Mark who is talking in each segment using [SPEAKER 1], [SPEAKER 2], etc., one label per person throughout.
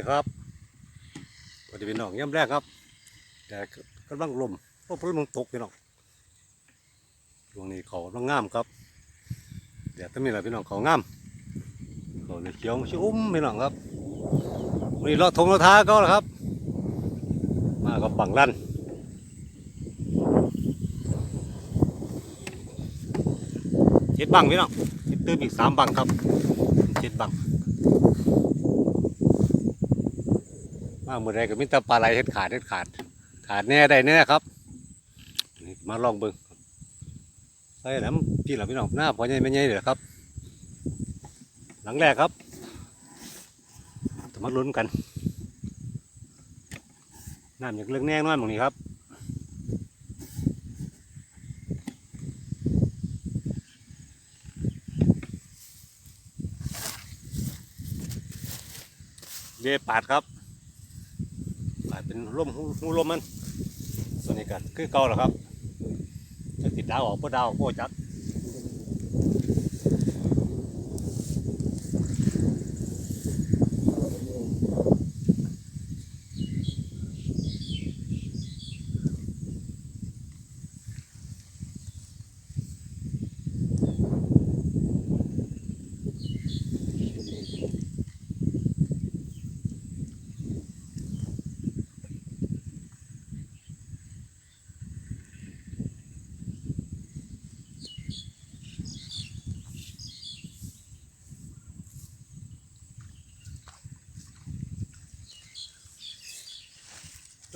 [SPEAKER 1] ดีครับสวัสดีพี่น้องย่ำแรกครับ แต่กำลังลมเพราะพลมันตกพี่น้องช่วงนี้เขากำลังงามครับเดี๋ยวต้องมีอะไรพี่น้องเขางามเขาในเขียวชิอุ้มพี่น้องครับวันนี้เราทงเราท้าก็แล้วครับ มากับบังลั่นเจ็ดบังพี่น้องเช็ดติมอีกสามบังครับเจ็ดบัง มาเมื่อไรก็มีแต่ปลาไหลเฮ็ดขาดเฮ็ดขาด ขาดแน่ได้แน่ครับมาลองเบิ่งใส่น้ำพี่หลับพี่น้องหน้าพอใหญ่ไม่ใหญ่เลยครับ หลังแรกครับจะมาลุ้นกันน้ำอยากเลือกแน่นอนตรงนี้ครับเย่ปาดครับ เป็นร่มหูร่มมันตัวนี้ก็คือเก่าแล้วครับจะติดดาวออกก็ดาวก็จัก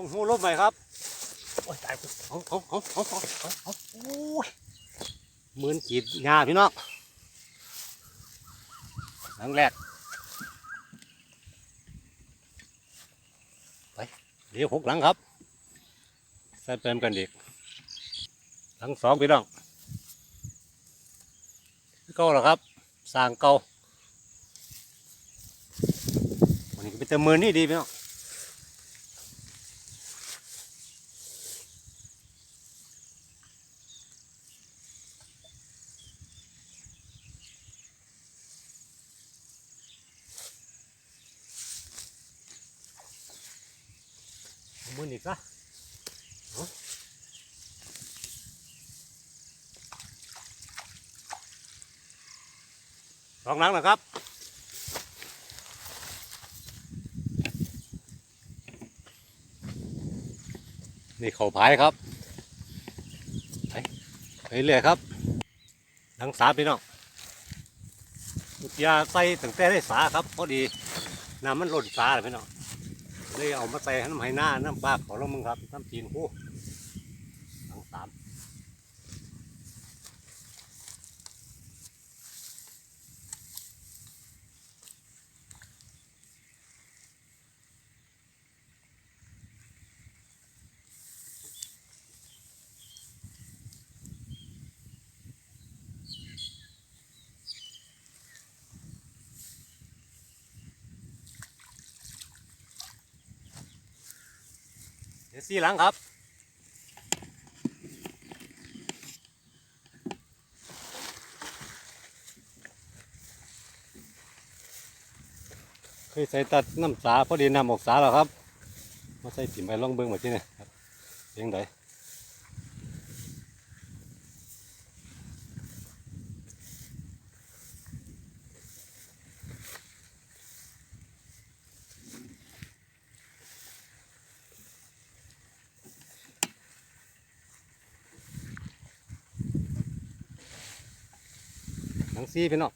[SPEAKER 1] จงหูลมไหมครับโอ้ยตายเอาเอาเอาเอาเอาเอาเอาโอ้ยหมื่นจีดงาพี่น้องหลังแรกไปเดี๋ยวหกหลังครับใส่เป็นกันเด็กหลังสองพี่น้องคือเก่าแล้วครับสร้างเก่าวันนี้ก็เป็นแต่มือนี่ดีพี่น้อง มือหนีบซะเอาลองหลังนะครับนี่เขาพายครับไปไปเรื่อยครับหลังสาพี่น้องอุทยาใส่ตั้งแต่ได้สาครับพอดีน้ำมันหล่นสาเลยพี่น้อง เลยเอามาใส่น้ำไหหน้าน้ำปลาขอลงมึงครับน้ำจีนคู่ทั้งสาม ดี๋ยวสี่หลังครับเคยใส่ตัดน้ำสาพอดีน้ำออกสาแล้วครับ มาใส่ถิ่มไปลองเบิ้งหมดที่นี่ครับเพียงได ซีพี่น้อง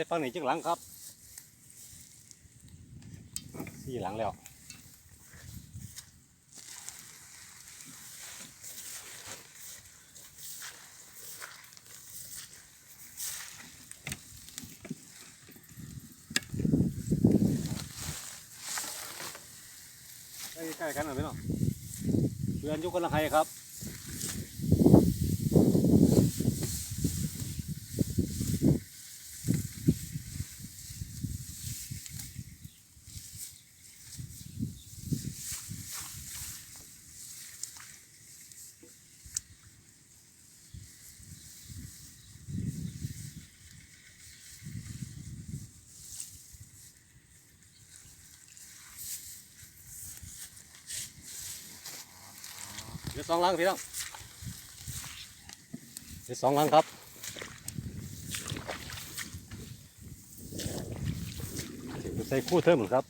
[SPEAKER 1] ส่ฟังนี่จังหลังครับสี่หลังแล้วใกล้ๆกันหน่อยไหมเนาะเพื่อนยุคนละไฮครับ ดี๋ยวสองลังพี่น้องเดี๋ยวสองลังครับใส่คู่เทิมหมือนครับ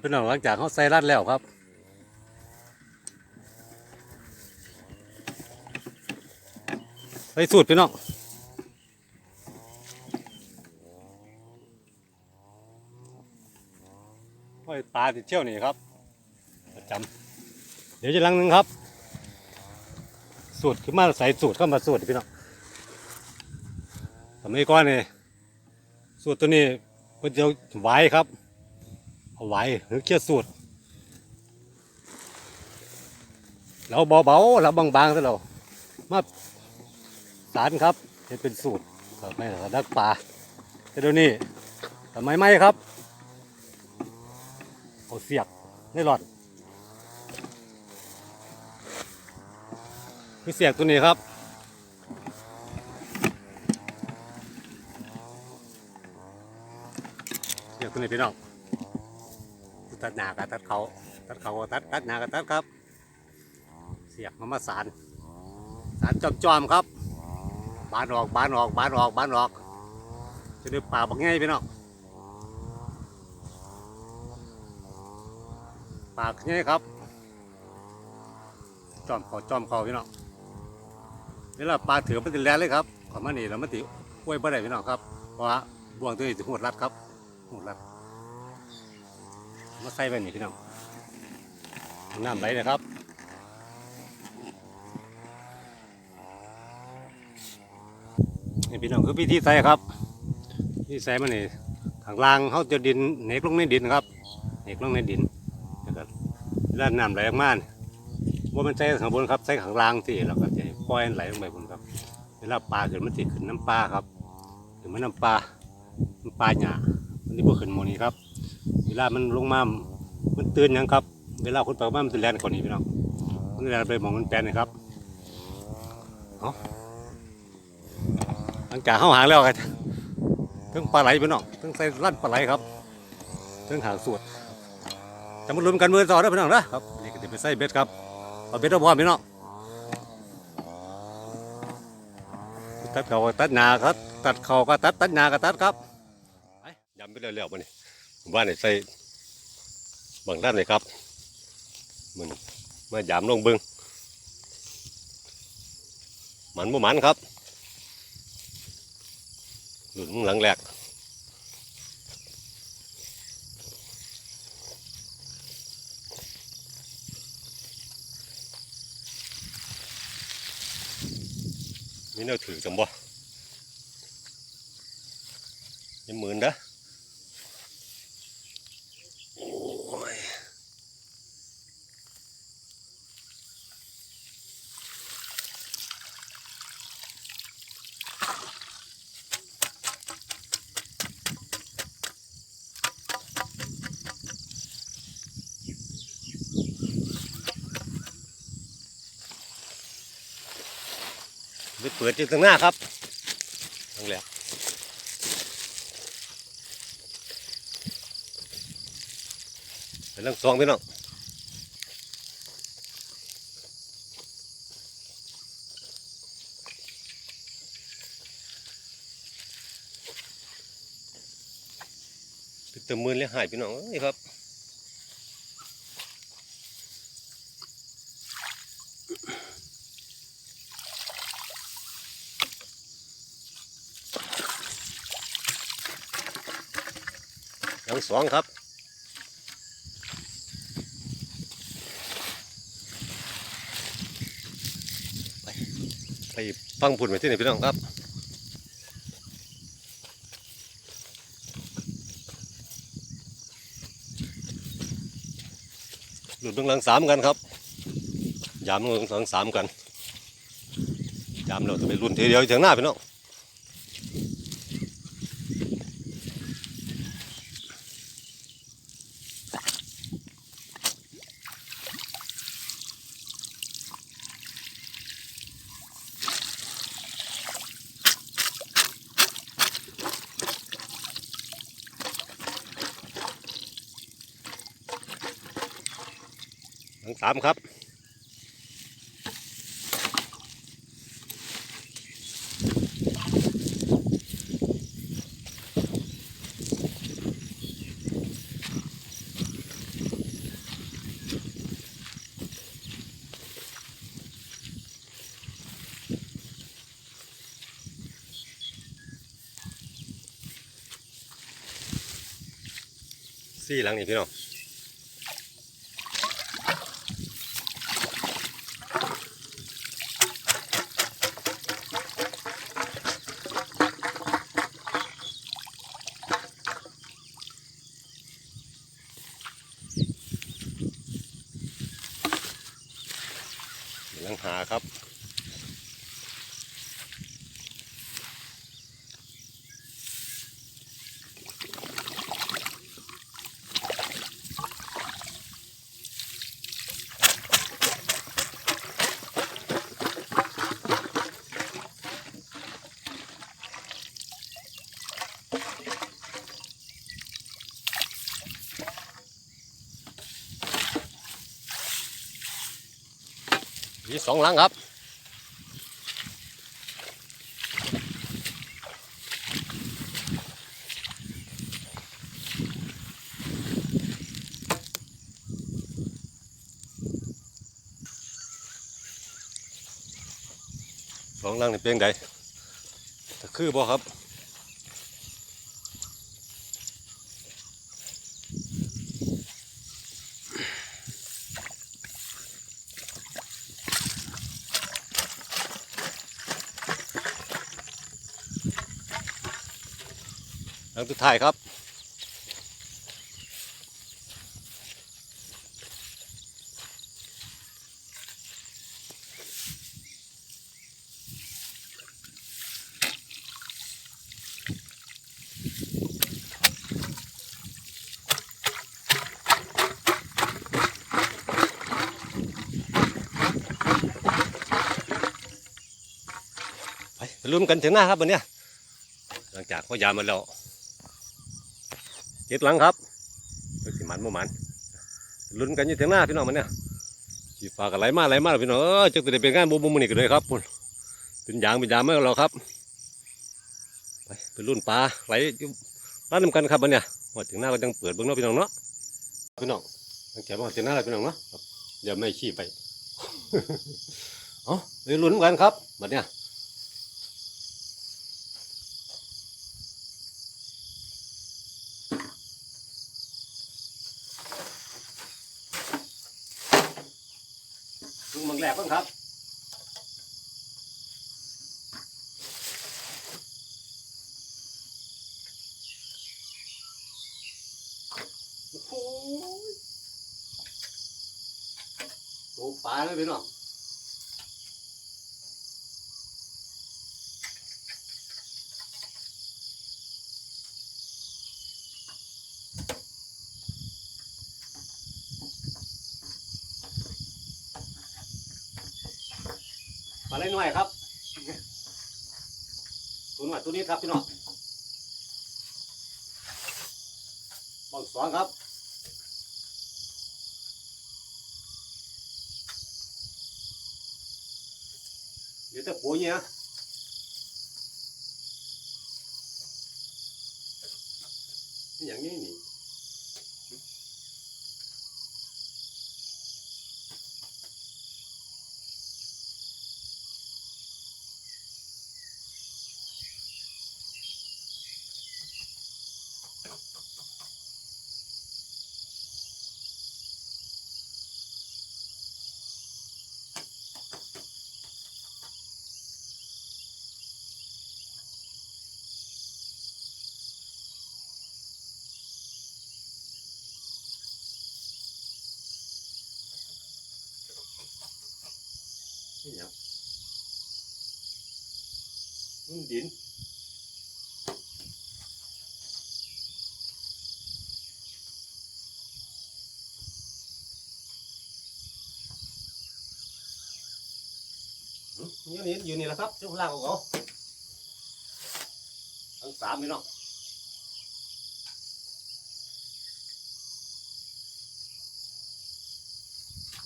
[SPEAKER 1] ครับพี่น้องหลังจากเขาใส่รัดแล้วครับใส่สูตรพี่น้องโอ้ยปลาติดเชี่ยวนี่ครับประจำเดี๋ยวจะลังนึงครับ สูตรขึ้นมาใส่สูตรเข้ามาสูตรพี่น้องสมัยก่อนนี่สูตรตัวนี้เพื่อจะไว้ครับ เอาไว้หรือเคี่ยวสูตรเราเบาๆเราบางๆซะเรามาสารครับเห็นเป็นสูตรครับไม่ระดักป่าแต่เดี๋ยวนี้ทำไมไม่ครับเอาเสียบในหลอดคือเสียบตัวนี้ครับเสียบตัวนี้พี่น้อง ตัดหน้ากับตัดเขาตัดเขาตัดตัดหน้ากับตัดครับ เสียบมามาสารสารจอมจอมๆครับ บานออกบานออกบานออกบานออกจะได้ป่าบักไงพี่น้องปากไงครับ จอมเขาจอมเขาพี่น้องนี่เราปลาถือมันติแลนเลยครับขอมานี่เราม่ติห้วยบ่ได้พี่น้องครับเพราะว่าบ่วงตัวนี้จะหดรัดครับหดรัด มาใส่ไปนี่พี่น้องน้ำไหลนะครับนี่พี่น้องคือพิธีใส่ครับพิธีใส่มันนี่ข้างล่างเขาจะดินเหน็กลงในดินครับเหน็กลงในดินนะครับแล้วน้ำไหลออกมาว่ามันใส่ข้างบนครับใส่ข้างล่างที่เราก็จะให้ปล่อยไหลลงไปบนครับเวลาปลาขึ้นมันติดขึ้นน้ำปลาครับขึ้นมาน้ำปลาน้ำปลาหยามันที่พวกขึ้นหมนี้ครับ เวลามันลงมา มันตื่นหยังครับ เวลาคนไปบ้านมันจะแลนกว่านี้พี่น้องมันแลนไปหมองมันแปลนนะครับเอาหลังจากเข้าหางแล้วกันถึงปลาไหลพี่น้องถึงใส่ลั่นปลาไหลครับถึงหางสวดจะมาลุ้นกันมือต่อได้อพี่น้องนะครับนี่ก็จะไปใส่เบ็ดครับเอาเบ็ดเอาบอมพี่น้องตัดเขาก็ตัดหนาครับตัดเขาก็ตัดตัดหนาก็ตัดครับไปยำไปเรื่อยๆมานี่ผม ว่าเนี่ยใส่บางด้านเลยครับมันมายามลงบิงหมันบ่หมันครับหลุดมึงหลังแหลกมีแนวถือจังบ่ยังหมื่นเด้ เปิดอยู่ตรงหน้าครับทั้งแล้วเป็นลังสองพี่น้อง
[SPEAKER 2] ตึมมือเลยหายพี่น้องนี่ครับ สองครับไปไปฟังผุนไปที่ไหนพี่น้องครับหลุดเบื้องหลังสามกันครับยามเบื้องหลังสามกันยามเราจะไปรุ่นทีเดียวถึงหน้าพี่น้องามครับ สี่หลังนี่พี่น้อง หลังหาครับ องหลังครับสองหลังนี่เป็นไงคือบ่ครับ งสุดท้ายครับ ไปลุ้นกันถึงหน้าครับวันนี้หลังจากเขายามาแล้ว เจ็ดหลังครับเพิ่งสิมันบ่มันลุ้นกันอยู่ถึงหน้าพี่น้องมันเนี่ยสีฟ้ากันไหลมาไหลมาพี่น้องเออจักจะได้เป็นงานบุบุมมันนี่กันเลยครับพุ่นเป็นยางเป็นยางเมื่อเราครับ ไปไปลุ้นปลาไหลร้านนำกันครับมันเนี่ยว่าถึงหน้าก็ยังเปิดเบิ้งนาะพี่น้องเนาะพี่น้องหลังจากว่าถึงหน้าแล้วพี่น้องเนาะเดี๋ยวไม่ขี้ไปเอาไปลุ้นกันครับบัดเนี่ย ลุงมังแหลกก่อนครับ โอ้โหโอ้ปลาเลยพี่น้องปลาเล็กน้อยครับตัวหน้อยตัวนี้ครับพี่น้องบองสองครับ เดี๋ยวจะปุ๋ยเนี่ยนี่อย่างนี้นี่ นี่หยัง อืมดินอืมอยู่นี่อยู่นี่แหละครับช่วงล่างของเขาทั้งสามพี่น้อง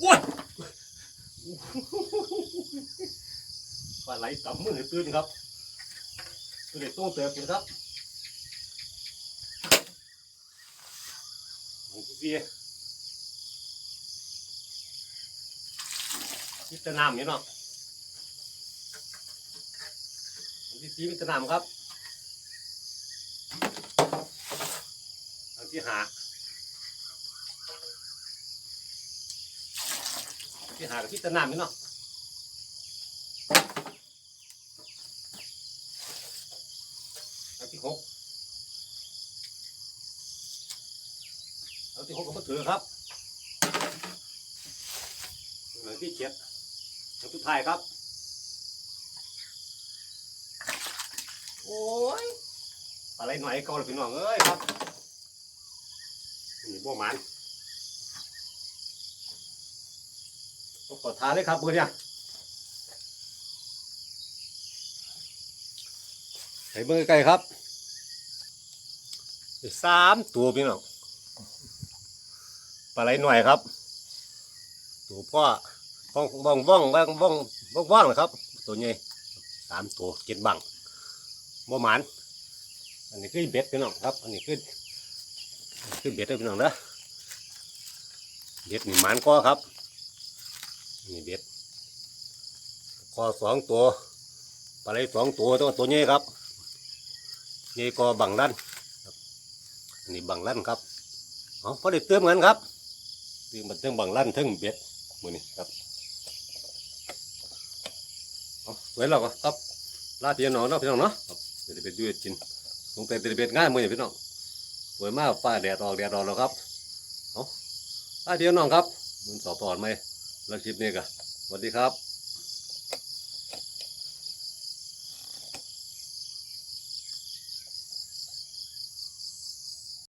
[SPEAKER 2] โอ้ยปลาไหลต่ำมือตื้นครับตัว เด็กต้องเติบอยู่ครับของพี่เบียร์วิตนามเนี่เนาะของพี่ซีวิตนามครับอันที่หาที่หากับวิตนามเนี่เนาะ อันที่ หกอันที่หกก็มาถือครับอันที่เจ็ดอันสุดท้ายครับ โอ้ยอะไรหน่อยเกาเลยพี่น้องเอ้ยครับนี่บ่หมันต้องกดทานเลยครับเบอร์เนี่ยใส่เบอร์ใกล้ๆครับ สามตัวพี่น้องปลาไหลหน่อยครับ ตัวพ่อบ้องบ้องบ้องบ้องบ้องบ้องบ้องนะครับ ตัวใหญ่สามตัวเจ็ดบังบ่หมานอันนี้คือเบ็ดพี่น้องครับ อันนี้คือคือเบ็ดเด้พี่น้องนะเบ็ดนี่หมานก็ครับนี่เบ็ดคอสองตัวปลาไหลสองตัวตัวตัวใหญ่ครับใหญ่ก็บังด้าน อันนี้บังลั่นครับเอาพอได้เติมเงินครับเติมมาเติมบังลั่นเทิงเบ็ดมือนี้ครับเอาไว้แล้วก็ครับลาพี่น้องเนาะพี่น้องเนาะครับเดี๋ยวจะไปดูจินลงแต่จะเป็นง่ายมือนี่พี่น้องสวยมากฟ้าแดดออกแดดออกแล้วครับเอาลาพี่น้องครับมันสอบปอดไหมแล้วคลิปนี้กันสวัสดีครับ